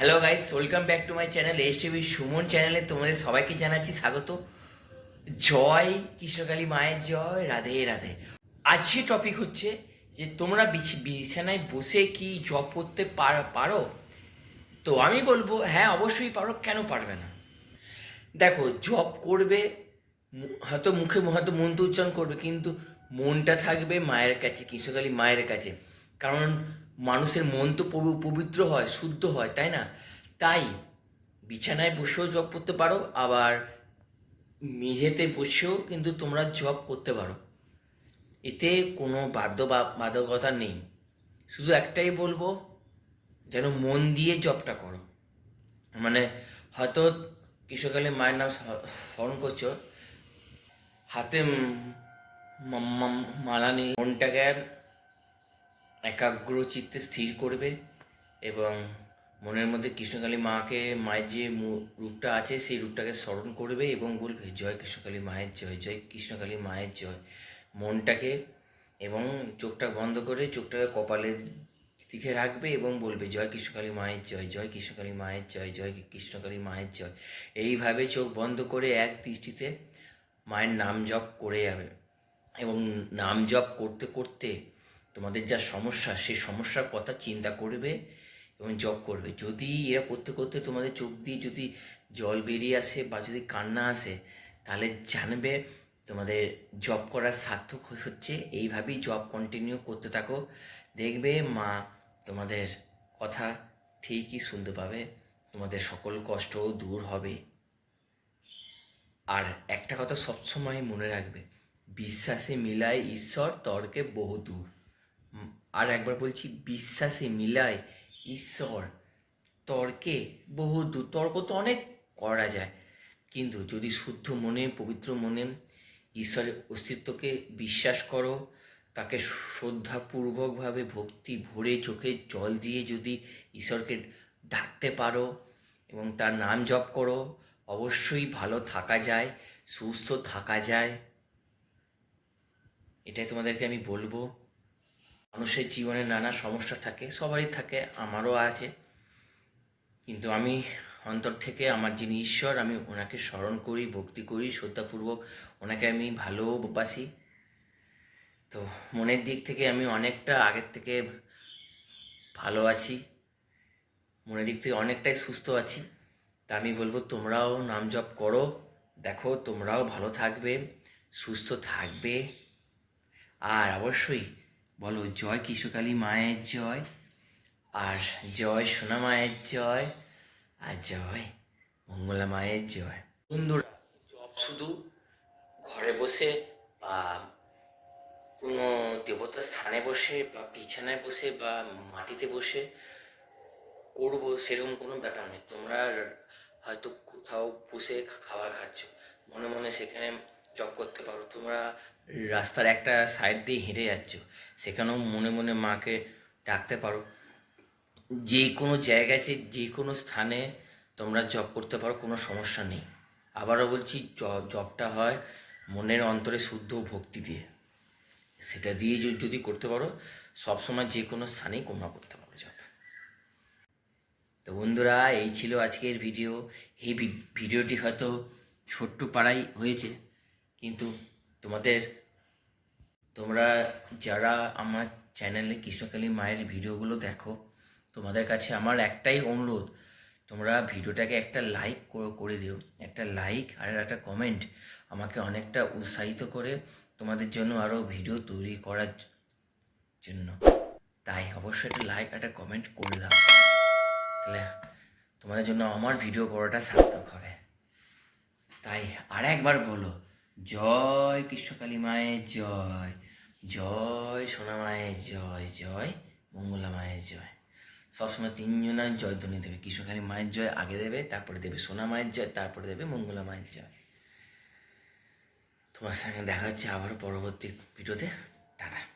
Hello guys welcome back to my channel S TV Suman চ্যানেলে তোমাদের সবাইকে জানাচ্ছি স্বাগত। জয় কৃষ্ণকালী মায়ের জয়, রাধে রাধে। আজকে টপিক হচ্ছে যে তোমরা বিছ- বিছানায় বসে কি জব করতে পার- তো আমি বলব হ্যাঁ অবশ্যই পারো, কেন পারবে না? দেখো জব করবে হয়তো মুখে হয়তো মন্ত্র উচ্চারণ করবে, কিন্তু মনটা থাকবে মায়ের কাছে, কৃষ্ণকালী মায়ের কাছে। কারণ মানুষের মন তো পবিত্র হয়, শুদ্ধ হয়, তাই না? তাই বিছানায় বসেও জব করতে পারো, আবার মেঝেতে বসেও কিন্তু তোমরা জব করতে পারো। এতে কোনো বাধ্য বা বাধকতা নেই। শুধু একটাই বলব, যেন মন দিয়ে জবটা করো। মানে হয়তো কৃষকালে মায়ের নাম স্মরণ করছ, হাতে মালা নিয়ে মনটাকে একাগ্র চিত্তে স্থির করবে এবং মনের মধ্যে কৃষ্ণকালী মাকে, মায়ের যে রূপটা আছে, সেই রূপটাকে স্মরণ করবে এবং বলবে, জয় কৃষ্ণকালী মায়ের জয় জয় কৃষ্ণকালী মায়ের জয়। মনটাকে এবং চোখটা বন্ধ করে চোখটাকে কপালের দিকে রাখবে এবং বলবে, জয় কৃষ্ণকালী মায়ের জয় জয় কৃষ্ণকালী মায়ের জয় জয় কৃষ্ণকালী মায়ের জয়। এইভাবে চোখ বন্ধ করে এক দৃষ্টিতে মায়ের নাম জপ করে যাবে। এবং নাম জপ করতে করতে তোমাদের যা সমস্যা সেই সমস্যার কথা চিন্তা করবে এবং জব করবে। যদি এরা করতে করতে তোমাদের চোখ দিয়ে যদি জল বেরিয়ে আসে বা যদি কান্না আসে তাহলে জানবে তোমাদের জব করার সার্থক হচ্ছে। এইভাবেই জব কন্টিনিউ করতে থাকো। দেখবে মা তোমাদের কথা ঠিকই শুনতে পাবে। তোমাদের সকল কষ্টও দূর হবে। আর একটা কথা সবসময় মনে রাখবে বিশ্বাসে মিলায় ঈশ্বর তর্কে বহুদূর উম, আর একবার বলছি, বিশ্বাসে মিলায় ঈশ্বর, তর্কে বহুদূর, তর্ক তো অনেক করা যায়, কিন্তু যদি শুদ্ধ মনে, পবিত্র মনে ঈশ্বরের অস্তিত্বকে বিশ্বাস করো, তাকে শ্রদ্ধাপূর্বকভাবে ভক্তি ভরে চোখে জল দিয়ে যদি ঈশ্বরকে ডাকতে পারো এবং তার নাম জপ করো, অবশ্যই ভালো থাকা যায়, সুস্থ থাকা যায়। এটাই তোমাদেরকে আমি বলব। মানুষের জীবনে নানা সমস্যা থাকে, সবারই থাকে, আমারও আছে। কিন্তু আমি অন্তর থেকে আমার যিনি ঈশ্বর, আমি ওনাকে স্মরণ করি, ভক্তি করি, শ্রদ্ধাপূর্বক ওনাকে আমি ভালোবাসি তো মনের দিক থেকে আমি অনেকটা আগের থেকে ভালো আছি, মনের দিক থেকে অনেকটাই সুস্থ আছি। তা আমি বলব, তোমরাও নাম জপ করো, দেখো তোমরাও ভালো থাকবে, সুস্থ থাকবে। আর অবশ্যই বলো, জয় কৃষ্ণকালী মায়ের জয়, আর জয় সোনা মায়ের জয়, আর জয় মঙ্গলা মায়ের জয়। বন্ধুরা, জব শুধু ঘরে বসে বা কোনো দেবতার স্থানে বসে বা বিছানায় বসে বা মাটিতে বসে করব সেরকম কোনো ব্যাপার নেই তোমরা হয়তো কোথাও বসে খাবার খাচ্ছ। মনে মনে সেখানে জব করতে পারো। তোমরা রাস্তার একটা সাইড দিয়ে হেঁটে যাচ্ছ, সেখানেও মনে মনে মাকে ডাকতে পারো। যে কোনো জায়গায় যে কোনো স্থানে তোমরা জব করতে পারো, কোনো সমস্যা নেই। আবারও বলছি জবটা হয় মনের অন্তরে শুদ্ধ ভক্তি দিয়ে। সেটা দিয়ে যদি করতে পারো, সবসময় যে কোনো স্থানেই তোমরা করতে পারো জব তো বন্ধুরা, এই ছিল আজকের ভিডিও এই ভিডিওটি হয়তো ছোট্ট পাড়াই হয়েছে। কিন্তু তোমাদের, তোমরা যারা আমার চ্যানেলে কৃষ্ণকালী মায়ের ভিডিওগুলো দেখো, তোমাদের কাছে আমার একটাই অনুরোধ, তোমরা ভিডিওটাকে একটা লাইক করে দিও। একটা লাইক আর একটা কমেন্ট আমাকে অনেকটা উৎসাহিত করে তোমাদের জন্য আরও ভিডিও তৈরি করার জন্য। তাই অবশ্যই একটা লাইক একটা কমেন্ট করে দাও। তাহলে তোমাদের জন্য আমার ভিডিও করাটা সার্থক হবে। তাই আর একবার বলো জয় কৃষ্ণকালী মায়ের জয় জয় সোনা মায়ের জয় জয় মঙ্গলা মায়ের জয়। সবসময় তিনজনের জয় ধ্বনি দেবে। কৃষ্ণকালী মায়ের জয় আগে দেবে, তারপরে দেবে সোনা মায়ের জয়, তারপরে দেবে মঙ্গলা মায়ের জয়। তোমার সঙ্গে দেখা হচ্ছে আবারও পরবর্তী ভিডিওতে। টাটা।